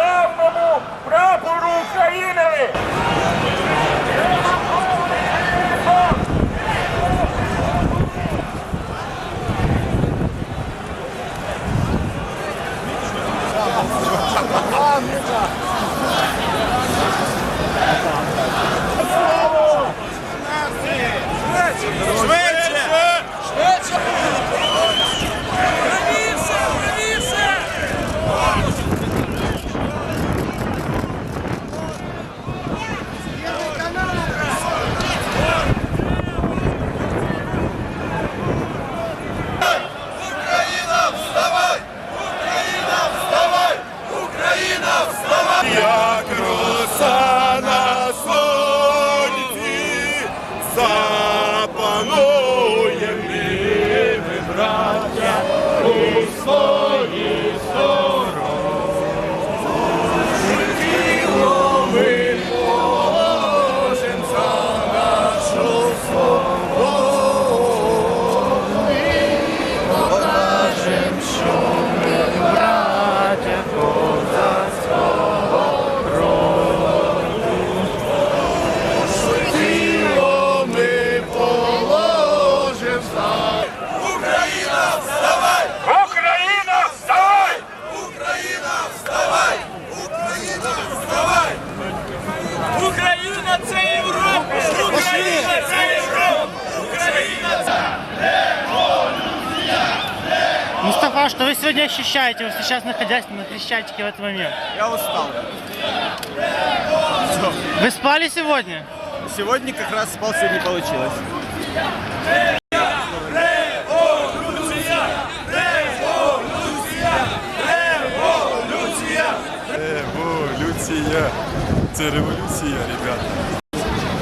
державному прапору України. Ah, for. что вы сегодня ощущаете, вот сейчас находясь на Крещатике в этот момент? Я устал. Вы спали сегодня? Сегодня как раз спал, сегодня не получилось. Революція. Це революція, ребята.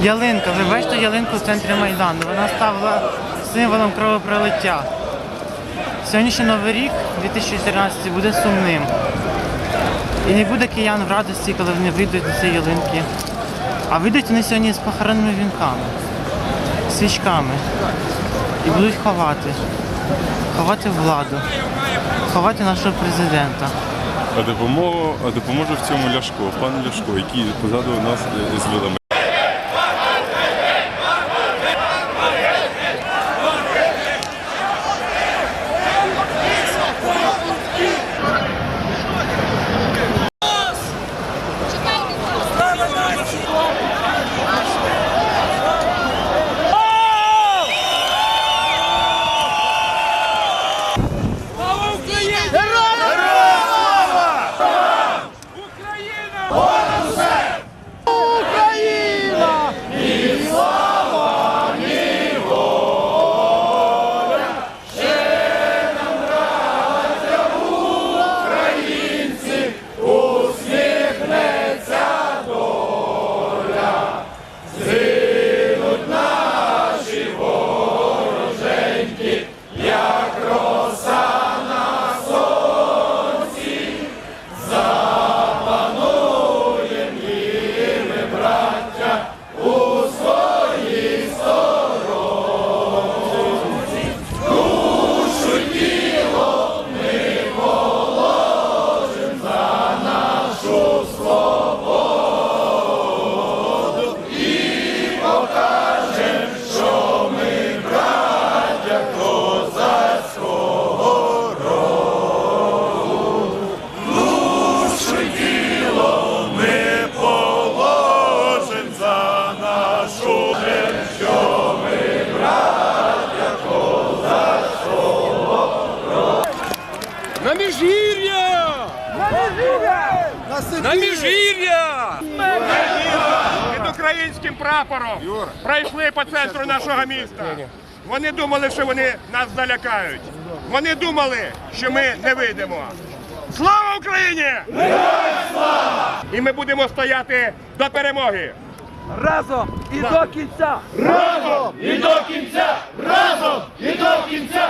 Ялинка, ви бачите ялинку в центрі Майдану. Вона стала символом кровопролиття. Сьогоднішній новий рік, 2014, буде сумним. І не буде киян в радості, коли вони вийдуть на ці ялинки. А вийдуть вони сьогодні з похоронними вінками, свічками. І будуть ховати. Ховати владу, ховати нашого президента. А допомогу, допоможе в цьому Ляшко, пан Ляшко, який позаду нас е, з вилами. На міжгір'я! Під українським прапором пройшли по центру нашого міста. Вони думали, що вони нас залякають. Вони думали, що ми не вийдемо. Слава Україні! І ми будемо стояти до перемоги. разом і до кінця! Разом і до кінця! Разом і до кінця!